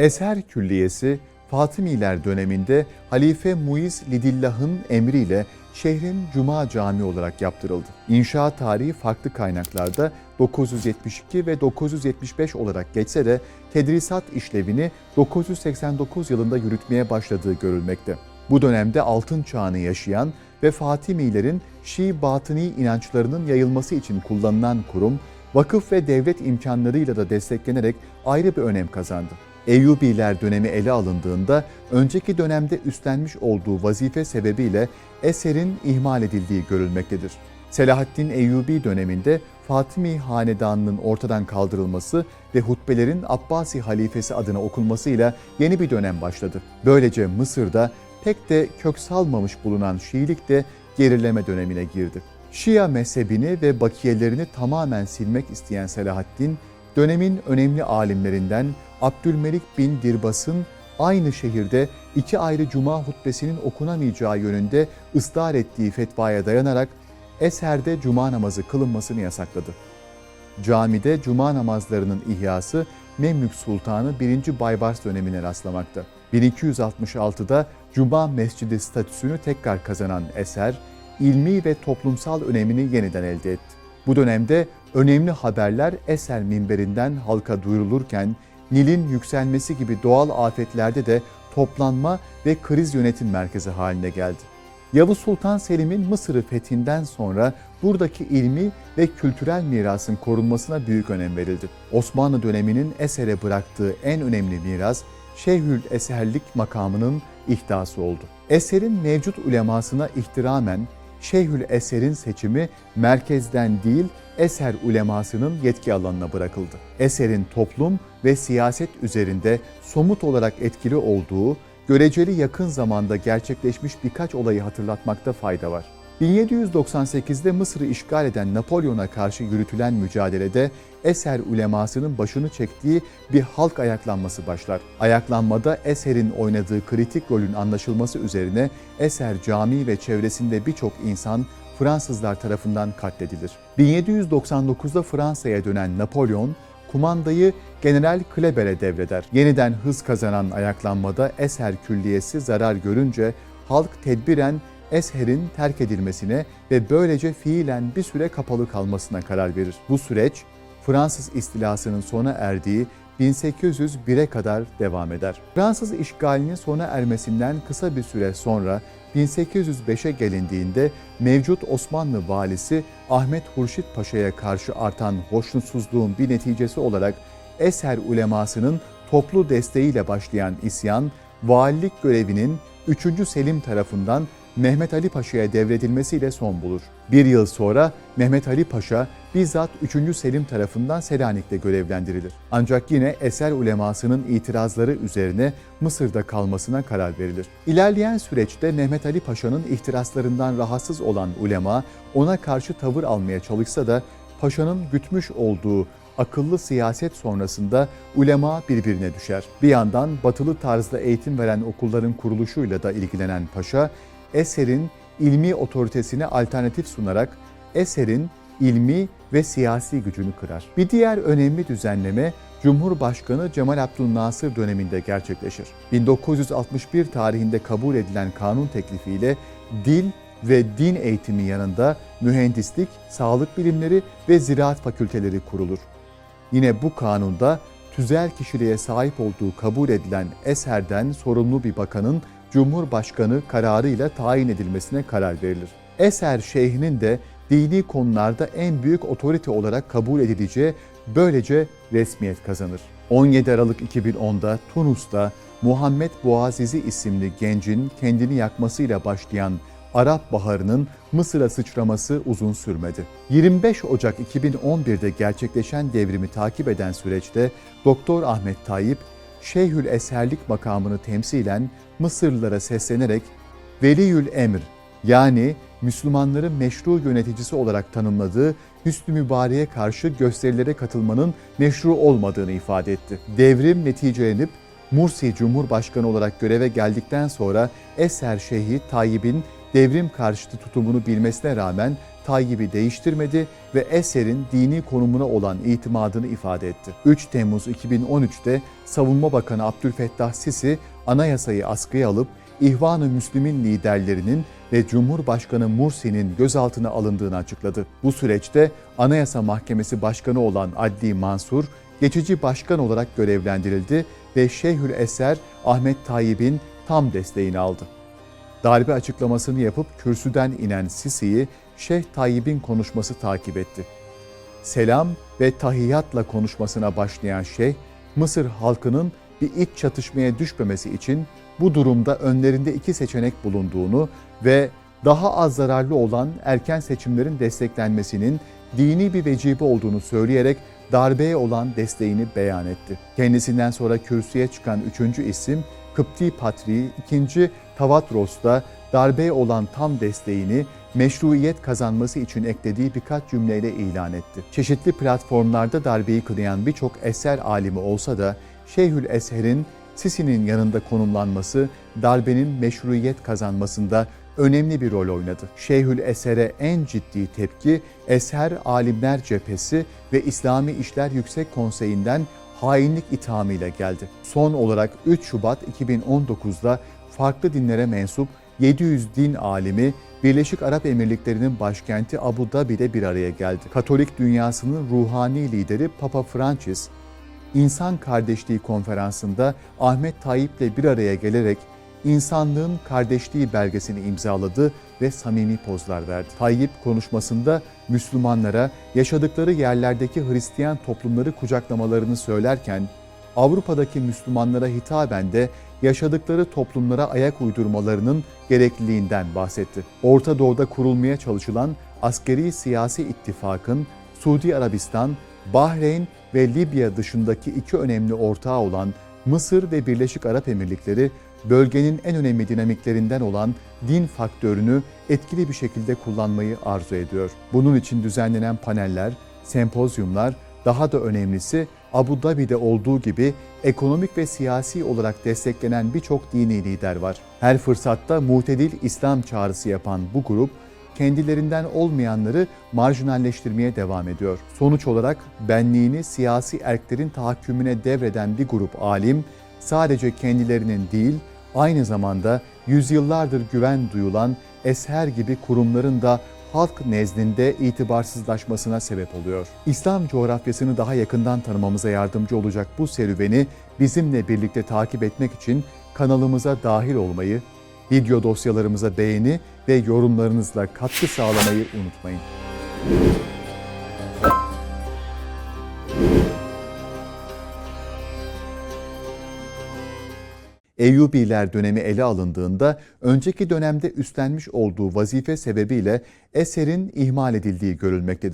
Eser Külliyesi Fatımiler döneminde Halife Muiz Lidillah'ın emriyle şehrin Cuma Camii olarak yaptırıldı. İnşaat tarihi farklı kaynaklarda 972 ve 975 olarak geçse de tedrisat işlevini 989 yılında yürütmeye başladığı görülmekte. Bu dönemde altın çağını yaşayan ve Fatimilerin Şii batıni inançlarının yayılması için kullanılan kurum, vakıf ve devlet imkanlarıyla da desteklenerek ayrı bir önem kazandı. Eyyubiler dönemi ele alındığında önceki dönemde üstlenmiş olduğu vazife sebebiyle eserin ihmal edildiği görülmektedir. Selahaddin Eyyubi döneminde Fatimi Hanedanı'nın ortadan kaldırılması ve hutbelerin Abbasi halifesi adına okunmasıyla yeni bir dönem başladı. Böylece Mısır'da pek de kök salmamış bulunan Şiilik de gerileme dönemine girdi. Şia mezhebini ve bakiyelerini tamamen silmek isteyen Selahaddin, dönemin önemli alimlerinden Abdülmelik bin Dirbas'ın aynı şehirde iki ayrı cuma hutbesinin okunamayacağı yönünde ısrar ettiği fetvaya dayanarak Esher'de cuma namazı kılınmasını yasakladı. Camide cuma namazlarının ihyası Memlük Sultanı 1. Baybars dönemine rastlamakta. 1266'da Cuma Mescidi statüsünü tekrar kazanan eser, ilmi ve toplumsal önemini yeniden elde etti. Bu dönemde önemli haberler eser minberinden halka duyurulurken, Nil'in yükselmesi gibi doğal afetlerde de toplanma ve kriz yönetim merkezi haline geldi. Yavuz Sultan Selim'in Mısır'ı fethinden sonra buradaki ilmi ve kültürel mirasın korunmasına büyük önem verildi. Osmanlı döneminin esere bıraktığı en önemli miras Şeyhül Eserlik makamının ihdası oldu. Eserin mevcut ulemasına ihtiramen Şeyhül Eser'in seçimi merkezden değil eser ulemasının yetki alanına bırakıldı. Eserin toplum ve siyaset üzerinde somut olarak etkili olduğu göreceli yakın zamanda gerçekleşmiş birkaç olayı hatırlatmakta fayda var. 1798'de Mısır'ı işgal eden Napolyon'a karşı yürütülen mücadelede Eser ulemasının başını çektiği bir halk ayaklanması başlar. Ayaklanmada Eser'in oynadığı kritik rolün anlaşılması üzerine Eser Camii ve çevresinde birçok insan Fransızlar tarafından katledilir. 1799'da Fransa'ya dönen Napolyon, kumandayı General Kleber'e devreder. Yeniden hız kazanan ayaklanmada Eser Külliyesi zarar görünce halk tedbiren Esher'in terk edilmesine ve böylece fiilen bir süre kapalı kalmasına karar verir. Bu süreç Fransız istilasının sona erdiği 1801'e kadar devam eder. Fransız işgalinin sona ermesinden kısa bir süre sonra 1805'e gelindiğinde mevcut Osmanlı valisi Ahmet Hurşit Paşa'ya karşı artan hoşnutsuzluğun bir neticesi olarak Esher ulemasının toplu desteğiyle başlayan isyan, valilik görevinin 3. Selim tarafından Mehmet Ali Paşa'ya devredilmesiyle son bulur. Bir yıl sonra Mehmet Ali Paşa bizzat 3. Selim tarafından Selanik'te görevlendirilir. Ancak yine eser ulemasının itirazları üzerine Mısır'da kalmasına karar verilir. İlerleyen süreçte Mehmet Ali Paşa'nın ihtiraslarından rahatsız olan ulema ona karşı tavır almaya çalışsa da Paşa'nın gütmüş olduğu akıllı siyaset sonrasında ulema birbirine düşer. Bir yandan batılı tarzda eğitim veren okulların kuruluşuyla da ilgilenen Paşa, eserin ilmi otoritesine alternatif sunarak eserin ilmi ve siyasi gücünü kırar. Bir diğer önemli düzenleme Cumhurbaşkanı Cemal Abdülnasır döneminde gerçekleşir. 1961 tarihinde kabul edilen kanun teklifiyle dil ve din eğitimi yanında mühendislik, sağlık bilimleri ve ziraat fakülteleri kurulur. Yine bu kanunda tüzel kişiliğe sahip olduğu kabul edilen eserden sorumlu bir bakanın Cumhurbaşkanı kararıyla tayin edilmesine karar verilir. Eser şeyhinin de dini konularda en büyük otorite olarak kabul edileceği böylece resmiyet kazanır. 17 Aralık 2010'da Tunus'ta Muhammed Boazizi isimli gencin kendini yakmasıyla başlayan Arap Baharı'nın Mısır'a sıçraması uzun sürmedi. 25 Ocak 2011'de gerçekleşen devrimi takip eden süreçte Doktor Ahmet Tayyip, Şeyhül Eserlik makamını temsilen Mısırlılara seslenerek Veliyül Emr yani Müslümanların meşru yöneticisi olarak tanımladığı Hüsnü Mübarek'e karşı gösterilere katılmanın meşru olmadığını ifade etti. Devrim neticelenip Mursi Cumhurbaşkanı olarak göreve geldikten sonra Eser Şeyhi Tayyip'in devrim karşıtı tutumunu bilmesine rağmen Tayyip'i değiştirmedi ve eserin dini konumuna olan itimadını ifade etti. 3 Temmuz 2013'te Savunma Bakanı Abdülfettah Sisi anayasayı askıya alıp İhvan-ı Müslümin liderlerinin ve Cumhurbaşkanı Mursi'nin gözaltına alındığını açıkladı. Bu süreçte Anayasa Mahkemesi Başkanı olan Adli Mansur, geçici başkan olarak görevlendirildi ve Şeyhül Eser Ahmet Tayyip'in tam desteğini aldı. Darbe açıklamasını yapıp kürsüden inen Sisi'yi Şeyh Tayyip'in konuşması takip etti. Selam ve tahiyyatla konuşmasına başlayan Şeyh, Mısır halkının bir iç çatışmaya düşmemesi için bu durumda önlerinde iki seçenek bulunduğunu ve daha az zararlı olan erken seçimlerin desteklenmesinin dini bir vecibe olduğunu söyleyerek darbeye olan desteğini beyan etti. Kendisinden sonra kürsüye çıkan üçüncü isim Kıpti Patriği 2. Tavatros'ta darbeye olan tam desteğini meşruiyet kazanması için eklediği birkaç cümleyle ilan etti. Çeşitli platformlarda darbeyi kınayan birçok eser alimi olsa da Şeyhül Eser'in Sisi'nin yanında konumlanması darbenin meşruiyet kazanmasında önemli bir rol oynadı. Şeyhül Eser'e en ciddi tepki Eser Alimler Cephesi ve İslami İşler Yüksek Konseyi'nden hainlik ithamıyla geldi. Son olarak 3 Şubat 2019'da farklı dinlere mensup 700 din alimi Birleşik Arap Emirlikleri'nin başkenti Abu Dhabi'de bir araya geldi. Katolik dünyasının ruhani lideri Papa Francis, İnsan Kardeşliği Konferansı'nda Ahmet Tayyip'le bir araya gelerek insanlığın kardeşliği belgesini imzaladı ve samimi pozlar verdi. Tayyip konuşmasında Müslümanlara yaşadıkları yerlerdeki Hristiyan toplumları kucaklamalarını söylerken Avrupa'daki Müslümanlara hitaben de yaşadıkları toplumlara ayak uydurmalarının gerekliliğinden bahsetti. Orta Doğu'da kurulmaya çalışılan askeri siyasi ittifakın Suudi Arabistan, Bahreyn ve Libya dışındaki iki önemli ortağı olan Mısır ve Birleşik Arap Emirlikleri bölgenin en önemli dinamiklerinden olan din faktörünü etkili bir şekilde kullanmayı arzu ediyor. Bunun için düzenlenen paneller, sempozyumlar, daha da önemlisi Abu Dhabi'de olduğu gibi ekonomik ve siyasi olarak desteklenen birçok dini lider var. Her fırsatta mutedil İslam çağrısı yapan bu grup kendilerinden olmayanları marjinalleştirmeye devam ediyor. Sonuç olarak benliğini siyasi erklerin tahakkümüne devreden bir grup alim sadece kendilerinin değil aynı zamanda yüzyıllardır güven duyulan Esher gibi kurumların da halk nezdinde itibarsızlaşmasına sebep oluyor. İslam coğrafyasını daha yakından tanımamıza yardımcı olacak bu serüveni bizimle birlikte takip etmek için kanalımıza dahil olmayı, video dosyalarımıza beğeni ve yorumlarınızla katkı sağlamayı unutmayın. Eyyubiler dönemi ele alındığında önceki dönemde üstlenmiş olduğu vazife sebebiyle eserin ihmal edildiği görülmektedir.